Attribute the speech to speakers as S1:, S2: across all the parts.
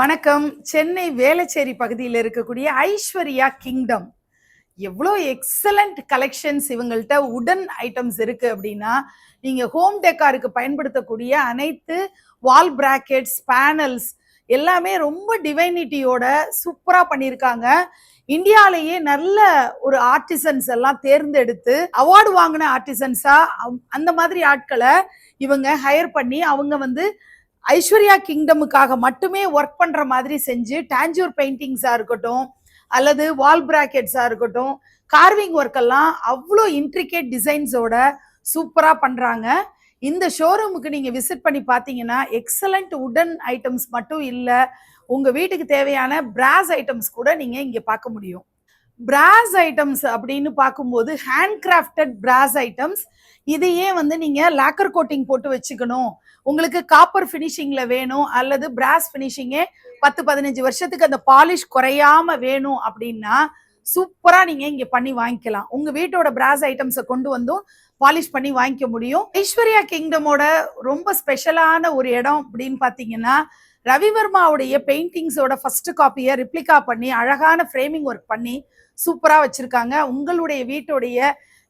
S1: வணக்கம். சென்னை வேளச்சேரி பகுதியில் இருக்கக்கூடிய ஐஸ்வர்யா கிங்டம். எவ்வளோ எக்ஸலண்ட் கலெக்ஷன்ஸ் இவங்கள்ட்ட உடன் ஐட்டம்ஸ் இருக்குது அப்படின்னா நீங்கள் ஹோம் டெக்காருக்கு பயன்படுத்தக்கூடிய அனைத்து வால் பிராக்கெட்ஸ் பேனல்ஸ் எல்லாமே ரொம்ப டிவைனிட்டியோட சூப்பராக பண்ணியிருக்காங்க. இந்தியாலேயே நல்ல ஒரு ஆர்டிசன்ஸ் எல்லாம் தேர்ந்தெடுத்து அவார்டு வாங்கின ஆர்டிசன்ஸாக அந்த மாதிரி ஆட்களை இவங்க ஹையர் பண்ணி அவங்க வந்து ஐஸ்வர்யா கிங்டமுக்காக மட்டுமே ஒர்க் பண்ணுற மாதிரி செஞ்சு டேஞ்சூர் பெயிண்டிங்ஸாக இருக்கட்டும் அல்லது வால் பிராக்கெட்ஸாக இருக்கட்டும் கார்விங் ஒர்க் எல்லாம் அவ்வளோ இன்ட்ரிகேட் டிசைன்ஸோட சூப்பராக பண்ணுறாங்க இந்த ஷோரூமுக்கு நீங்கள் விசிட் பண்ணி பார்த்தீங்கன்னா எக்ஸலண்ட் உடன் ஐட்டம்ஸ் மட்டும் இல்லை உங்கள் வீட்டுக்கு தேவையான பிராஸ் ஐட்டம்ஸ் கூட நீங்கள் இங்கே பார்க்க முடியும். பிராஸ் ஐட்டம்ஸ் அப்படின்னு பார்க்கும்போது ஹேண்ட் கிராஃப்டட் பிராஸ் ஐட்டம்ஸ் இதையே வந்து நீங்கள் லாக்கர் கோட்டிங் போட்டு வச்சுக்கணும். உங்களுக்கு காப்பர் ஃபினிஷிங்ல வேணும் அல்லது பிராஸ் ஃபினிஷிங்கே பத்து பதினஞ்சு வருஷத்துக்கு அந்த பாலிஷ் குறையாம வேணும் அப்படின்னா சூப்பரா நீங்க இங்கே பண்ணி வாங்கிக்கலாம். உங்க வீட்டோட பிராஸ் ஐட்டம்ஸை கொண்டு வந்தும் பாலிஷ் பண்ணி வாங்கிக்க முடியும். ஐஸ்வர்யா கிங்டமோட ரொம்ப ஸ்பெஷலான ஒரு இடம் அப்படின்னு பார்த்தீங்கன்னா ரவிவர்மாவுடைய பெயிண்டிங்ஸோட ஃபர்ஸ்ட் காப்பியை ரிப்ளிகா பண்ணி அழகான ஃப்ரேமிங் ஒர்க் பண்ணி சூப்பராக வச்சுருக்காங்க. உங்களுடைய வீட்டுடைய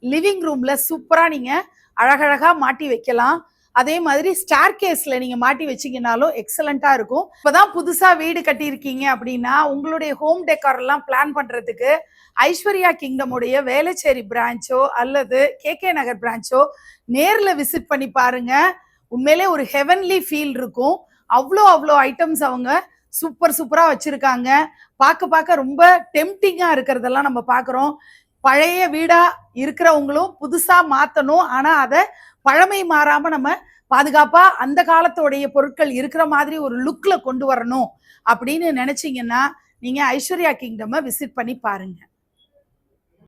S1: லிவிங் ரூம்ல சூப்பராக நீங்கள் அழகழகா மாட்டி வைக்கலாம். அதே மாதிரி ஸ்டார் கேஸ்ல நீங்கள் மாட்டி வச்சிங்கனாலும் எக்ஸலண்ட்டாக இருக்கும். இப்பதான் புதுசாக வீடு கட்டியிருக்கீங்க அப்படின்னா உங்களுடைய ஹோம் டெக்கார்லாம் பிளான் பண்றதுக்கு ஐஸ்வர்யா கிங்டமுடைய வேளச்சேரி பிரான்ச்சோ அல்லது கே கே நகர் பிரான்ச்சோ நேரில் விசிட் பண்ணி பாருங்கள் உண்மையிலே ஒரு ஹெவன்லி ஃபீல் இருக்கும். அவ்வளோ அவ்வளோ ஐட்டம்ஸ் அவங்க சூப்பர் சூப்பராக வச்சுருக்காங்க. பார்க்க பார்க்க ரொம்ப டெம்டிங்காக இருக்கிறதெல்லாம் நம்ம பார்க்குறோம். பழைய வீடாக இருக்கிறவங்களும் புதுசாக மாற்றணும் ஆனால் அதை பழமை மாறாமல் நம்ம பாதுகாப்பாக அந்த காலத்தோடைய பொருட்கள் இருக்கிற மாதிரி ஒரு லுக்கில் கொண்டு வரணும் அப்படின்னு நினச்சிங்கன்னா நீங்கள் ஐஸ்வர்யா கிங்டமை விசிட் பண்ணி பாருங்கள்